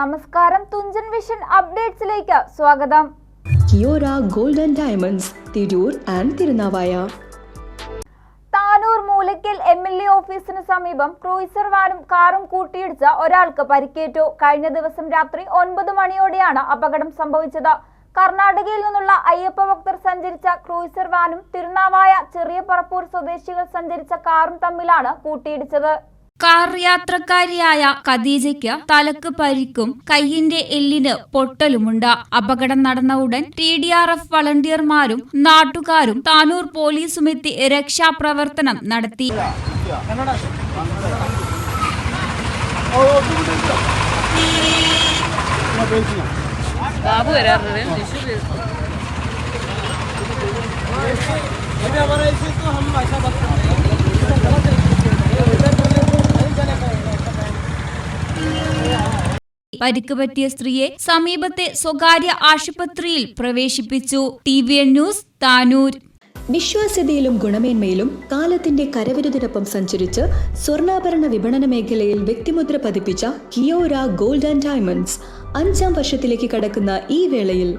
നമസ്കാരം തുഞ്ചൻ വിഷൻ അപ്ഡേറ്റ്സിലേക്ക് സ്വാഗതം. Kiora golden and diamonds Tirur and Thirunavaya. Tanur Moolakkal M L A ഓഫീസിന് സമീപം ക്രൂയിസർ വാനും കാറും കൂട്ടിയിടിച്ച ഒരാൾക്ക് പരിക്കേറ്റു. കഴിഞ്ഞ ദിവസം രാത്രി ഒൻപത് മണിയോടെയാണ് അപകടം സംഭവിച്ചത്. കർണാടകയിൽ നിന്നുള്ള അയ്യപ്പ ഭക്തർ സഞ്ചരിച്ച ക്രൂയിസർ വാനും തിരുനാവായ ചെറിയ പറപ്പൂർ സ്വദേശികൾ സഞ്ചരിച്ച കാറും തമ്മിലാണ് കൂട്ടിയിടിച്ചത്. കാർ യാത്രക്കാരിയായ ഖദീജയ്ക്ക് തലക്ക് പരിക്കും കൈയിന്റെ എല്ലിന് പൊട്ടലുമുണ്ട്. അപകടം നടന്ന ഉടൻ ടി ഡി ആർ എഫ് വളണ്ടിയർമാരും നാട്ടുകാരും താനൂർ പോലീസുമെത്തി രക്ഷാപ്രവർത്തനം നടത്തി. ബാബു വരാറുണ്ട്. പരിക്ക് പറ്റിയ സ്ത്രീയെ സമീപത്തെ സ്വകാര്യ ആശുപത്രിയിൽ പ്രവേശിപ്പിച്ചു. T V N news Tanur. വിശ്വാസ്യതയിലും ഗുണമേന്മയിലും കാലത്തിന്റെ കരവിരുതിനൊപ്പം സഞ്ചരിച്ച് സ്വർണാഭരണ വിപണന മേഖലയിൽ വ്യക്തിമുദ്ര പതിപ്പിച്ച കിയോര ഗോൾഡ് ആൻഡ് ഡയമണ്ട്സ്. അഞ്ചാം വർഷത്തിലേക്ക് കടക്കുന്ന ഈ വേളയിൽ